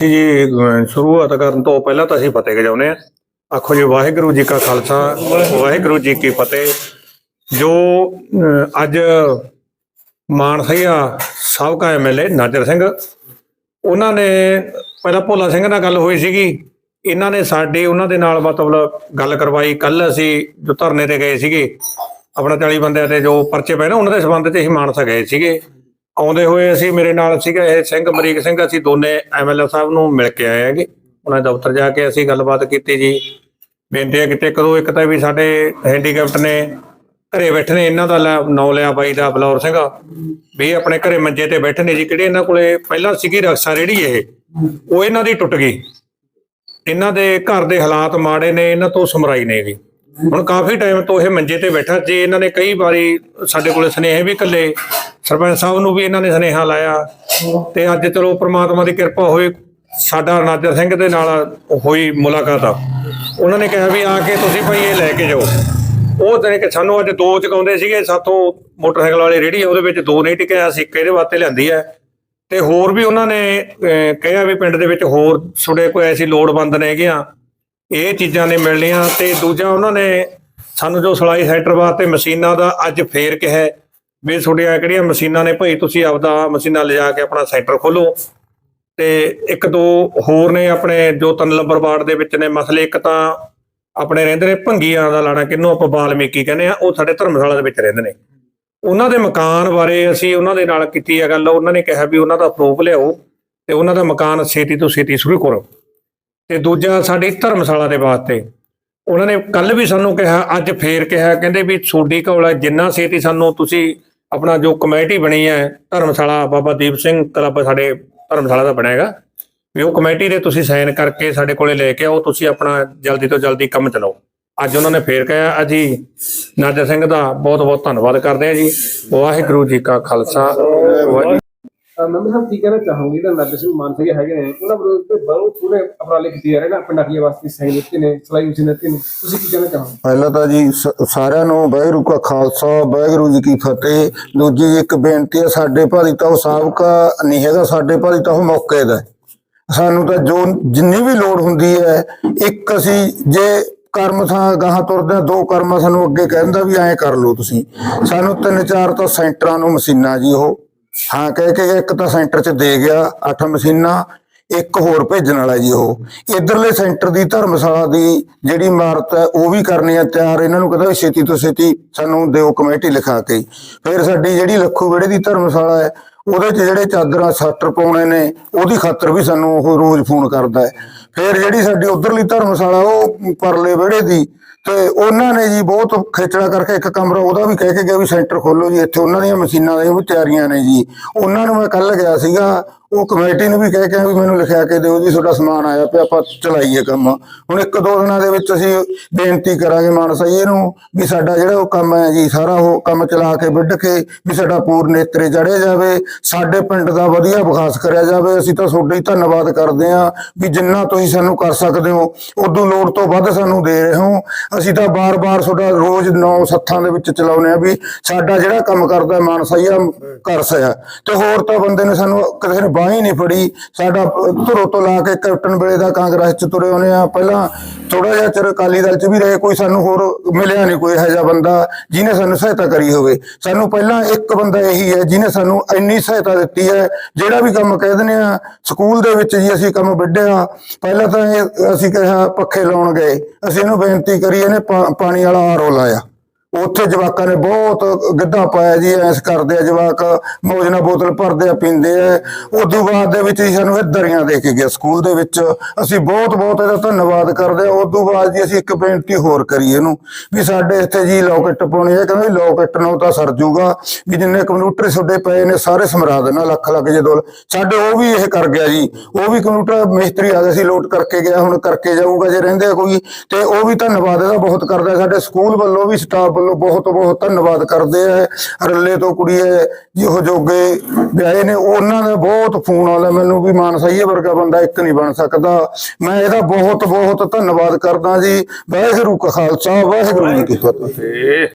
ਜੀ ਅਹ, ਸ਼ੁਰੂਆਤ ਕਰਨ ਤੋਂ ਪਹਿਲਾਂ ਤਾਂ ਅਸੀਂ ਫਤਿਹ ਗਜਾਉਂਦੇ ਆ ਆਖੋ ਜੀ, ਵਾਹਿਗੁਰੂ ਜੀ ਕਾ ਖਾਲਸਾ, ਵਾਹਿਗੁਰੂ ਜੀ ਕੀ ਫਤਿਹ। ਜੋ, ਅਹ, ਅੱਜ ਮਾਨਸਈਆ ਸਾਬਕਾ ਐਮਐਲਏ ਨਾਜਰ ਸਿੰਘ, ਉਹਨਾਂ ਨੇ ਪਹਿਲਾਂ ਭੋਲਾ ਸਿੰਘ ਨਾਲ ਗੱਲ ਹੋਈ ਸੀਗੀ। ਇਹਨਾਂ ਨੇ ਸਾਡੇ, ਉਹਨਾਂ ਦੇ ਨਾਲ ਮਤਲਬ ਗੱਲ ਕਰਵਾਈ। ਕੱਲ ਅਸੀਂ ਜੋ ਧਰਨੇ ਤੇ ਗਏ ਸੀਗੇ, ਆਪਣਾ 40 ਬੰਦਿਆਂ ਤੇ ਜੋ ਪਰਚੇ ਪਏ ਨਾ, ਉਹਨਾਂ ਦੇ ਸਬੰਧ 'ਚ ਅਸੀਂ ਮਾਨਸਾ ਗਏ ਸੀਗੇ। ਆਉਂਦੇ ਹੋਏ ਅਸੀਂ ਮੇਰੇ ਨਾਲ ਸੀਗਾ ਇਹ ਸਿੰਘ, ਅਮਰੀਕ ਸਿੰਘ, ਅਸੀਂ ਦੋਨੇ ਐਮਐਲਏ ਸਾਹਿਬ ਨੂੰ ਮਿਲ ਕੇ ਆਏ ਹੈਗੇ। ਉਹਨਾਂ ਦੇ ਦਫ਼ਤਰ ਜਾ ਕੇ ਅਸੀਂ ਗੱਲਬਾਤ ਕੀਤੀ ਜੀ। ਬੇਨਤੀ ਕਿਤੇ ਕਦੋਂ ਇੱਕ ਤਾਂ ਵੀ ਸਾਡੇ ਹੈਂਡੀਕੈਪਟ ਨੇ ਘਰੇ ਬੈਠੇ ਨੇ ਇਹਨਾਂ ਦਾ ਨਾਂ ਲਿਆ ਬਾਈ ਦਾ, ਬਲੌਰ ਸਿੰਘ। ਵੀ ਆਪਣੇ ਘਰੇ ਮੰਜੇ ਤੇ ਬੈਠੇ ਨੇ ਜੀ, ਕਿਹੜੇ ਇਹਨਾਂ ਕੋਲੇ ਪਹਿਲਾਂ ਸੀਗੀ ਰਕਸ਼ਾ ਰੇੜੀ ਇਹ। ਉਹ ਇਹਨਾਂ ਦੀ ਟੁੱਟ ਗਈ। ਇਹਨਾਂ ਦੇ ਘਰ ਦੇ ਹਾਲਾਤ ਮਾੜੇ ਨੇ, ਇਹਨਾਂ ਤੋਂ ਸਮਰਾਈ ਨੇ ਜੀ। ਹੁਣ ਕਾਫੀ ਟਾਈਮ ਤੋਂ ਇਹ ਮੰਜੇ ਤੇ ਬੈਠਾ। ਜੇ ਇਹਨਾਂ ਨੇ ਕਈ ਵਾਰੀ ਸਾਡੇ ਕੋਲੇ ਸੁਨੇਹੇ ਵੀ ਕੱਲੇ ਸਰਪੰਚ ਸਾਹਿਬ ਨੂੰ ਵੀ ਇਹਨਾਂ ਨੇ ਸੁਨੇਹਾ ਲਾਇਆ ਤੇ ਅੱਜ ਚਲੋ ਪ੍ਰਮਾਤਮਾ ਦੀ ਕਿਰਪਾ ਹੋਈ ਸਾਡਾ ਨਾਜਰ ਸਿੰਘ ਦੇ ਨਾਲ ਹੋਈ ਮੁਲਾਕਾਤ ਆ। ਉਹਨਾਂ ਨੇ ਕਿਹਾ ਵੀ ਆ ਕੇ ਤੁਸੀਂ ਭਾਈ ਇਹ ਲੈ ਕੇ ਜਾਓ। ਉਹ ਤੇ ਕਿ ਸਾਨੂੰ ਅੱਜ ਦੋ ਚਕਾਉਂਦੇ ਸੀਗੇ, ਸਾਥੋਂ ਮੋਟਰਸਾਈਕਲ ਵਾਲੇ ਰੇੜੀ ਉਹਦੇ ਵਿੱਚ ਦੋ ਨਹੀਂ ਟਿਕਿਆ, ਅਸੀਂ ਇੱਕ ਵਾਸਤੇ ਲਿਆਂਦੀ ਹੈ ਤੇ ਹੋਰ ਵੀ ਉਹਨਾਂ ਨੇ ਕਿਹਾ ਵੀ ਪਿੰਡ ਦੇ ਵਿੱਚ ਹੋਰ ਛੋੜੇ ਕੋਈ ਐਸੀ ਲੋੜਵੰਦ ਨੇ ਹੈਗੀਆਂ। ਇਹ ਚੀਜ਼ਾਂ ਨੇ ਮਿਲਣੀਆਂ ਤੇ ਦੂਜਾ ਉਹਨਾਂ ਨੇ ਸਾਨੂੰ ਜੋ ਸਲਾਈ ਸੈਂਟਰ ਵਾਸਤੇ ਮਸ਼ੀਨਾਂ ਦਾ ਅੱਜ ਫੇਰ ਕਿਹਾ ਵੀ ਤੁਹਾਡੀਆਂ ਕਿਹੜੀਆਂ ਮਸ਼ੀਨਾਂ ਨੇ ਭਾਈ, ਤੁਸੀਂ ਆਪਦਾ ਮਸ਼ੀਨਾਂ ਲਿਜਾ ਕੇ ਆਪਣਾ ਸੈਂਟਰ ਖੋਲੋ। ਤੇ ਇੱਕ ਦੋ ਹੋਰ ਨੇ ਆਪਣੇ ਜੋ ਤਿੰਨ ਨੰਬਰ ਵਾਰਡ ਦੇ ਵਿੱਚ ਨੇ, ਮਸਲੇ ਇੱਕ ਤਾਂ ਆਪਣੇ ਰਹਿੰਦੇ ਨੇ ਭੰਗੀਆਂ ਦਾ ਲਾਣਾ ਕਿਹਨੂੰ ਆਪਾਂ ਬਾਲਮੀਕੀ ਕਹਿੰਦੇ ਆ, ਉਹ ਸਾਡੇ ਧਰਮਸ਼ਾਲਾ ਦੇ ਵਿੱਚ ਰਹਿੰਦੇ ਨੇ। ਉਹਨਾਂ ਦੇ ਮਕਾਨ ਬਾਰੇ ਅਸੀਂ ਉਹਨਾਂ ਦੇ ਨਾਲ ਕੀਤੀ ਆ ਗੱਲ, ਉਹਨਾਂ ਨੇ ਕਿਹਾ ਵੀ ਉਹਨਾਂ ਦਾ ਪ੍ਰੂਫ ਲਿਆਓ ਤੇ ਉਹਨਾਂ ਦਾ ਮਕਾਨ ਛੇਤੀ ਤੋਂ ਛੇਤੀ ਸ਼ੁਰੂ ਕਰੋ। ਤੇ ਦੂਜਾ ਸਾਡੀ ਧਰਮਸ਼ਾਲਾ ਦੇ ਵਾਸਤੇ ਉਹਨਾਂ ਨੇ ਕੱਲ ਵੀ ਸਾਨੂੰ ਕਿਹਾ, ਅੱਜ ਫੇਰ ਕਿਹਾ, ਕਹਿੰਦੇ ਵੀ ਛੋਡੀ ਕੋਲ ਜਿੰਨਾ ਛੇਤੀ ਸਾਨੂੰ ਤੁਸੀਂ ਆਪਣਾ ਜੋ ਕਮੇਟੀ ਬਣੀ ਹੈ ਧਰਮਸ਼ਾਲਾ ਬਾਬਾ ਦੀਪ ਸਿੰਘ ਕਲੱਬ ਸਾਡੇ ਧਰਮਸ਼ਾਲਾ ਦਾ ਬਣਿਆ ਹੈਗਾ। ਵੀ ਉਹ ਕਮੇਟੀ ਦੇ ਤੁਸੀਂ ਸਾਈਨ ਕਰਕੇ ਸਾਡੇ ਕੋਲੇ ਲੈ ਕੇ ਆਓ, ਤੁਸੀਂ ਆਪਣਾ ਜਲਦੀ ਤੋਂ ਜਲਦੀ ਕੰਮ ਚਲਾਓ। ਅੱਜ ਉਹਨਾਂ ਨੇ ਫੇਰ ਕਿਹਾ, ਅਜੀ ਨਾਜਰ ਸਿੰਘ ਦਾ ਬਹੁਤ ਬਹੁਤ ਧੰਨਵਾਦ ਕਰਦੇ ਹਾਂ ਜੀ। ਵਾਹਿਗੁਰੂ ਜੀ ਕਾ ਖਾਲਸਾ ਵਾਹਿਗੁਰੂ ਸਾਹਿਬ ਕੀ ਕਹਿਣਾ ਚਾਹੋਗੇ? ਜਿਹੜਾ ਨਰਦ ਸਿੰਘ ਮਾਨਸਾ ਹੈਗੇ ਨੇ, ਉਹਨਾਂ ਵਿਰੁੱਧ ਤੇ ਬਹੁਤ ਪੂਰੇ ਅਪਰਾਲੇ ਕੀਤੇ ਜਾ ਰਹੇ ਨੇ, ਪਿੰਡਾਂ ਦੀ ਵਾਸਤੇ ਸਹੀ ਨੇ, ਸਲਾਈ ਮਸ਼ੀਨ ਦਿੱਤੀ ਨੇ। ਤੁਸੀਂ ਕੀ ਕਹਿਣਾ ਚਾਹੋਗੇ? ਪਹਿਲਾਂ ਤਾਂ ਜੀ ਸਾਰਿਆਂ ਨੂੰ ਵਾਹਿਗੁਰੂ ਕਾ ਖਾਲਸਾ, ਵਾਹਿਗੁਰੂ ਜੀ ਕੀ ਫਤਿਹ। ਦੂਜੀ ਇੱਕ ਬੇਨਤੀ ਹੈ ਸਾਡੇ ਭਾਰੀ ਤਾਂ ਉਹ ਸਾਬਕਾ ਨਹੀਂ ਹੈਗਾ, ਸਾਡੇ ਭਾਰੀ ਤਾਂ ਉਹ ਮੌਕੇ ਦਾ ਸਾਨੂੰ ਤਾਂ ਜੋ ਜਿੰਨੀ ਵੀ ਲੋੜ ਹੁੰਦੀ ਹੈ, ਇੱਕ ਅਸੀਂ ਜੇ ਕਰਮ ਥਾਂ ਗਾਹਾਂ ਤੁਰਦੇ ਹਾਂ, ਦੋ ਕਰਮ ਸਾਨੂੰ ਅੱਗੇ ਕਹਿੰਦਾ ਵੀ ਐਂ ਕਰ ਲਓ ਤੁਸੀਂ। ਸਾਨੂੰ ਤਿੰਨ ਚਾਰ ਤਾਂ ਸੈਂਟਰਾਂ ਨੂੰ ਮਸ਼ੀਨਾਂ ਜੀ ਉਹ। ਹਾਂ, ਕਹਿ ਕੇ ਇੱਕ ਤਾਂ ਸੈਂਟਰ 'ਚ ਦੇ ਗਿਆ, ਅੱਠ ਮਸ਼ੀਨਾਂ, ਇੱਕ ਹੋਰ ਭੇਜਣ ਵਾਲਾ ਜੀ ਉਹ। ਇਧਰਲੇ ਸੈਂਟਰ ਦੀ ਧਰਮਸ਼ਾਲਾ ਦੀ ਜਿਹੜੀ ਇਮਾਰਤ ਹੈ, ਉਹ ਵੀ ਕਰਨੀ ਹੈ ਤਿਆਰ। ਇਹਨਾਂ ਨੂੰ ਕਹਿੰਦਾ ਛੇਤੀ ਤੋਂ ਛੇਤੀ ਸਾਨੂੰ ਦਿਓ ਕਮੇਟੀ ਲਿਖਾ ਕੇ। ਫਿਰ ਸਾਡੀ ਜਿਹੜੀ ਲੱਖੂ ਵਿਹੜੇ ਦੀ ਧਰਮਸ਼ਾਲਾ ਹੈ ਉਹਦੇ 'ਚ ਜਿਹੜੇ ਚਾਦਰਾਂ ਸੱਟਰ ਪਾਉਣੇ ਨੇ, ਉਹਦੀ ਖਾਤਰ ਵੀ ਸਾਨੂੰ ਉਹ ਰੋਜ਼ ਫੋਨ ਕਰਦਾ ਹੈ। ਫਿਰ ਜਿਹੜੀ ਸਾਡੀ ਉਧਰਲੀ ਧਰਮਸ਼ਾਲਾ, ਉਹ ਪਰਲੇ ਵਿਹੜੇ ਦੀ, ਤੇ ਉਹਨਾਂ ਨੇ ਜੀ ਬਹੁਤ ਖੇਚੜਾ ਕਰਕੇ ਇੱਕ ਕਮਰਾ ਉਹਦਾ ਵੀ ਕਹਿ ਕੇ ਗਿਆ ਵੀ ਸੈਂਟਰ ਖੋਲੋ ਜੀ, ਇੱਥੇ ਉਹਨਾਂ ਦੀਆਂ ਮਸ਼ੀਨਾਂ ਦੀਆਂ ਵੀ ਤਿਆਰੀਆਂ ਨੇ ਜੀ। ਉਹਨਾਂ ਨੂੰ ਮੈਂ ਕੱਲ ਗਿਆ ਸੀਗਾ ਉਹ ਕਮੇਟੀ ਨੂੰ ਵੀ ਕਹਿ ਕੇ ਵੀ ਮੈਨੂੰ ਲਿਖਿਆ ਕੇ ਦਿਓ ਜੀ, ਤੁਹਾਡਾ ਸਮਾਨ ਆਇਆ ਪਿਆ, ਆਪਾਂ ਚਲਾਈਏ ਕੰਮ। ਹੁਣ ਇੱਕ ਦੋ ਦਿਨਾਂ ਦੇ ਵਿੱਚ ਅਸੀਂ ਬੇਨਤੀ ਕਰਾਂਗੇ ਮਾਨਸਾ ਜੀ ਇਹਨੂੰ ਵੀ ਸਾਡਾ ਜਿਹੜਾ ਉਹ ਕੰਮ ਹੈ ਜੀ, ਸਾਰਾ ਉਹ ਕੰਮ ਚਲਾ ਕੇ ਵਿੱਢ ਕੇ ਵੀ ਸਾਡਾ ਪੂਰ ਨੇਤਰੇ ਚੜਿਆ ਜਾਵੇ, ਸਾਡੇ ਪਿੰਡ ਦਾ ਵਧੀਆ ਵਿਕਾਸ ਕਰਿਆ ਜਾਵੇ। ਅਸੀਂ ਤਾਂ ਤੁਹਾਡਾ ਹੀ ਧੰਨਵਾਦ ਕਰਦੇ ਹਾਂ ਵੀ ਜਿੰਨਾ ਤੁਸੀਂ ਸਾਨੂੰ ਕਰ ਸਕਦੇ ਹੋ, ਉਦੋਂ ਲੋੜ ਤੋਂ ਵੱਧ ਸਾਨੂੰ ਦੇ ਰਹੇ ਹੋ। ਅਸੀਂ ਤਾਂ ਬਾਰ-ਬਾਰ ਤੁਹਾਡਾ ਰੋਜ਼ ਨੌ ਸੱਥਾਂ ਦੇ ਵਿੱਚ ਚਲਾਉਨੇ ਆ ਵੀ ਸਾਡਾ ਜਿਹੜਾ ਕੰਮ ਕਰਦਾ ਹੈ ਮਾਨਸਾ ਜੀ ਕਰ ਸਿਆ ਤੇ ਹੋਰ ਤਾਂ ਬੰਦੇ ਨੇ ਸਾਨੂੰ ਕਿਸੇ ਨੇ ਬਾਹ ਨਹੀਂ ਫੜੀ ਸਾਡਾ ਧੁਰੋ ਤੋਂ ਲਾ ਕੇ ਕੈਪਟਨ ਵੇਲੇ ਦਾ ਕਾਂਗਰਸ ਚ ਤੁਰੇ ਹੋਨੇ ਆ। ਪਹਿਲਾਂ ਥੋੜਾ ਜਿਹਾ ਚਿਰ ਅਕਾਲੀ ਦਲ ਚ ਵੀ ਰਹੇ, ਕੋਈ ਸਾਨੂੰ ਹੋਰ ਮਿਲਿਆ ਨਹੀਂ ਕੋਈ ਇਹੋ ਜਿਹਾ ਬੰਦਾ ਜਿਹਨੇ ਸਾਨੂੰ ਸਹਾਇਤਾ ਕਰੀ ਹੋਵੇ। ਸਾਨੂੰ ਪਹਿਲਾਂ ਇੱਕ ਬੰਦਾ ਇਹੀ ਹੈ ਜਿਹਨੇ ਸਾਨੂੰ ਇੰਨੀ ਸਹਾਇਤਾ ਦਿੱਤੀ ਹੈ, ਜਿਹੜਾ ਵੀ ਕੰਮ ਕਹਿ ਦਿੰਦੇ ਆ, ਸਕੂਲ ਦੇ ਵਿੱਚ ਜੀ ਅਸੀਂ ਕੰਮ ਵਿੱਢਿਆ। ਪਹਿਲਾਂ ਤਾਂ ਇਹ ਅਸੀਂ ਕਿਹਾ, ਪੱਖੇ ਲਾਉਣ ਗਏ। ਅਸੀਂ ਇਹਨੂੰ ਬੇਨਤੀ ਕਰੀ, ਇਹਨੇ ਪਾ- ਪਾਣੀ ਵਾਲਾ ਆਰੋ ਲਾਇਆ ਉੱਥੇ ਜਵਾਕਾਂ ਨੇ ਬਹੁਤ ਗਿੱਧਾ ਪਾਇਆ ਜੀ, ਐਸ ਕਰਦੇ ਆ ਜਵਾਕ, ਮੌਜ ਨਾਲ ਬੋਤਲ ਭਰਦੇ ਆ, ਪੀਂਦੇ ਆ। ਉਦੋਂ ਬਾਅਦ ਦੇ ਵਿੱਚ ਹੀ ਸਾਨੂੰ ਇਹ ਦਰੀਆਂ ਦੇ ਕੇ ਗਿਆ ਸਕੂਲ ਦੇ ਵਿੱਚ। ਅਸੀਂ ਬਹੁਤ ਬਹੁਤ ਇਹਦਾ ਧੰਨਵਾਦ ਕਰਦੇ ਆ। ਉਦੋਂ ਬਾਅਦ ਜੀ ਅਸੀਂ ਇੱਕ ਬੇਨਤੀ ਹੋਰ ਕਰੀ ਇਹਨੂੰ, ਵੀ ਸਾਡੇ ਇੱਥੇ ਜੀ ਲੋਕਟ ਪਾਉਣੀ ਹੈ, ਕਹਿੰਦਾ ਲੋਕਟ ਨੂੰ ਤਾਂ ਸਰ ਜੂਗਾ, ਵੀ ਜਿੰਨੇ ਕੰਪਿਊਟਰ ਤੁਹਾਡੇ ਪਏ ਨੇ, ਸਾਰੇ ਸਮਰਾ ਦੇਣਾ ਲੱਖ ਲੱਖ ਜੇ ਦੋਲ ਸਾਡੇ ਉਹ ਵੀ ਇਹ ਕਰ ਗਿਆ ਜੀ, ਉਹ ਵੀ ਕੰਪਿਊਟਰ ਮਿਸਤਰੀ ਆ ਗਿਆ ਸੀ ਲੋਡ ਕਰਕੇ ਗਿਆ, ਹੁਣ ਕਰਕੇ ਜਾਊਗਾ ਜੇ ਰਹਿੰਦੇ ਕੋਈ। ਤੇ ਉਹ ਵੀ ਧੰਨਵਾਦ ਇਹਦਾ ਬਹੁਤ ਕਰਦਾ, ਸਾਡੇ ਸਕੂਲ ਵੱਲੋਂ ਵੀ ਸਟਾਫ ਵੱਲੋਂ ਬਹੁਤ ਬਹੁਤ ਧੰਨਵਾਦ ਕਰਦੇ ਆ। ਰੱਲੇ ਤੋਂ ਕੁੜੀ ਹੈ ਜਿਹੋ ਜੋਗੇ ਵਿਆਹੇ ਨੇ, ਉਹਨਾਂ ਦਾ ਬਹੁਤ ਫੋਨ ਆਉਂਦਾ ਮੈਨੂੰ ਵੀ ਮਾਨ ਸਹੀਏ ਵਰਗਾ ਬੰਦਾ ਇੱਕ ਨਹੀਂ ਬਣ ਸਕਦਾ। ਮੈਂ ਇਹਦਾ ਬਹੁਤ ਬਹੁਤ ਧੰਨਵਾਦ ਕਰਦਾ ਜੀ। ਵਾਹਿਗੁਰੂ ਕਾ ਖਾਲਸਾ ਵਾਹਿਗੁਰੂ ਜੀ ਕੀ ਫਤਿਹ।